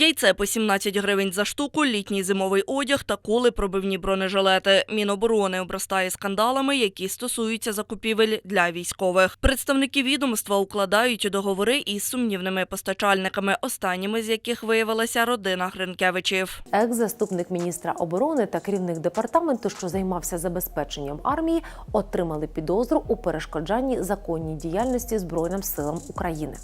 Яйце по 17 гривень за штуку, літній зимовий одяг та коли пробивні бронежилети. Міноборони обростає скандалами, які стосуються закупівель для військових. Представники відомства укладають договори із сумнівними постачальниками, останніми з яких виявилася родина Гринкевичів. Екс-заступник міністра оборони та керівник департаменту, що займався забезпеченням армії, отримали підозру у перешкоджанні законній діяльності Збройним силам України.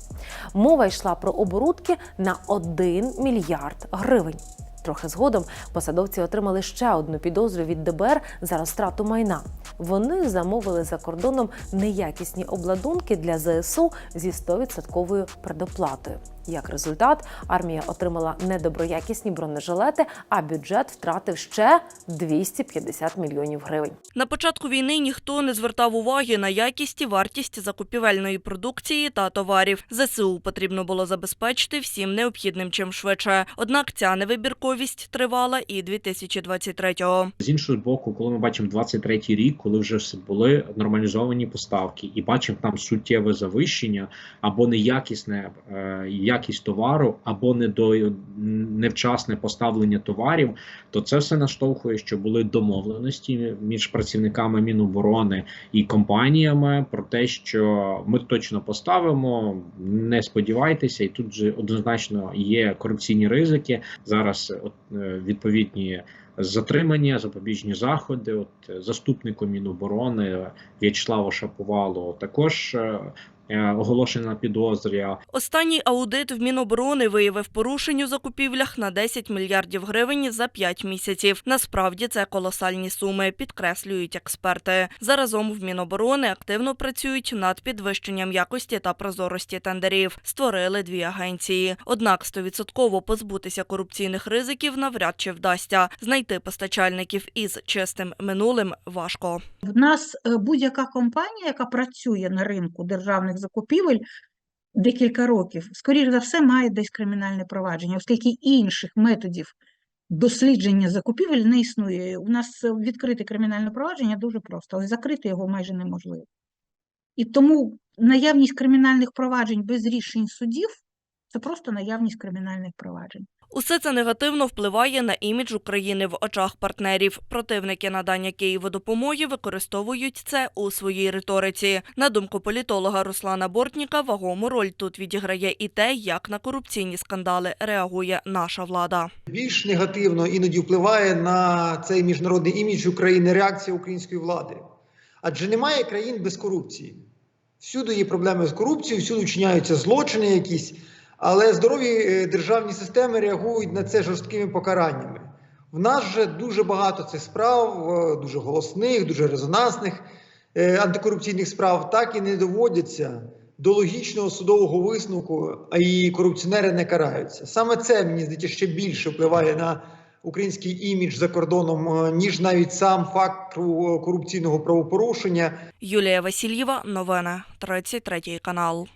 Мова йшла про оборудки на 1 мільярд гривень. Трохи згодом посадовці отримали ще одну підозру від ДБР за розтрату майна. Вони замовили за кордоном неякісні обладунки для ЗСУ зі 100% предоплатою. Як результат, армія отримала недоброякісні бронежилети, а бюджет втратив ще 250 мільйонів гривень. На початку війни ніхто не звертав уваги на якість і вартість закупівельної продукції та товарів. ЗСУ потрібно було забезпечити всім необхідним чим швидше. Однак ця невибірковість тривала і 2023-го. З іншого боку, коли ми бачимо 23-й рік, коли вже були нормалізовані поставки, і бачимо там суттєве завищення або неякісне е, якість товару, або недо, невчасне поставлення товарів, то це все наштовхує, що були домовленості між працівниками Міноборони і компаніями про те, що ми точно поставимо, не сподівайтеся, і тут же однозначно є корупційні ризики. Зараз відповідні затримання, запобіжні заходи. От е, заступнику Міноборони В'ячеславу Шаповалу також е, е, оголошена підозря. Останній аудит в Міноборони виявив порушень у закупівлях на 10 мільярдів гривень за 5 місяців. Насправді це колосальні суми, підкреслюють експерти. Заразом в Міноборони активно працюють над підвищенням якості та прозорості тендерів. Створили дві агенції. Однак стовідсотково позбутися корупційних ризиків навряд чи вдасться. Знайти постачальників із чистим минулим важко. В нас е, будь-яка компанія, яка працює на ринку державних закупівель декілька років, скоріш за все, має десь кримінальне провадження, оскільки інших методів дослідження закупівель не існує. У нас е, відкрити кримінальне провадження дуже просто, але закрити його майже неможливо. І тому наявність кримінальних проваджень без рішень судів це просто наявність кримінальних проваджень. Усе це негативно впливає на імідж України в очах партнерів. Противники надання Києву допомоги використовують це у своїй риториці. На думку політолога Руслана Бортніка, вагому роль тут відіграє і те, як на корупційні скандали реагує наша влада. Більш негативно іноді впливає на цей міжнародний імідж України реакція української влади. Адже немає країн без корупції. Всюди є проблеми з корупцією, всюди вчиняються злочини якісь, але здорові е, державні системи реагують на це жорсткими покараннями. В нас же дуже багато цих справ, е, дуже голосних, дуже резонансних е, антикорупційних справ, так і не доводяться до логічного судового висновку, а і корупціонери не караються. Саме це мені здається ще більше впливає на український імідж за кордоном, ніж навіть сам факт корупційного правопорушення. Юлія Васильєва, новини, 33 канал.